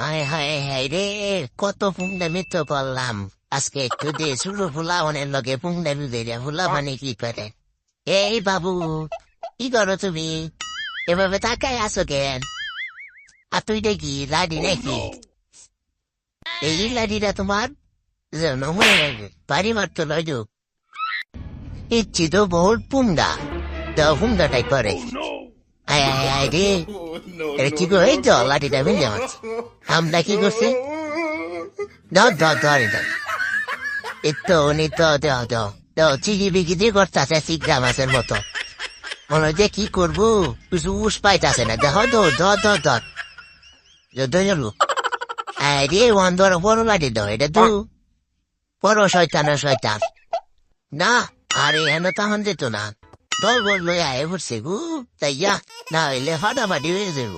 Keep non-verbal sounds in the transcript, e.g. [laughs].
হায় হায় হায় রে, কত পুংডামি তো করলাম। আজকে একটু দে, শুরু ফুলা লগে পুংডামি বেরিয়া ফুলা মানে কি করে? এই বাবু, কি করো তুমি? এভাবে তাকায় আসো কেন? আর তুই দেখি লাডি নাকি? এই লাডিটা তোমার বাড়ি মারতো লয় ইচ্ছি তো বহুত পুংডা তো পুংডাটাই করে। আয় [laughs] আয় আয় রে। এটা কি করে এই তো লাঠিটা ভেঙে যাচ্ছে আমরা কি করছি? ধর ধর ধর এটা একটু উনি তো দেও দেও দেও চিকি বিকি দিয়ে করতেছে শিখরা মাছের মতো। মনে হয় যে কি করব? কিছু উস পাইতেছে না। দেখো তো ধর ধর ধর যত যাব আরে ওয়ান ধর বড় লাঠি দাও এটা তো। বড় শয়তান শয়তান। না আরে হেন তখন যেত না। দল বলল আয় পড়ছে গু তাই না হইলে ফাটাফাটি হয়ে যাব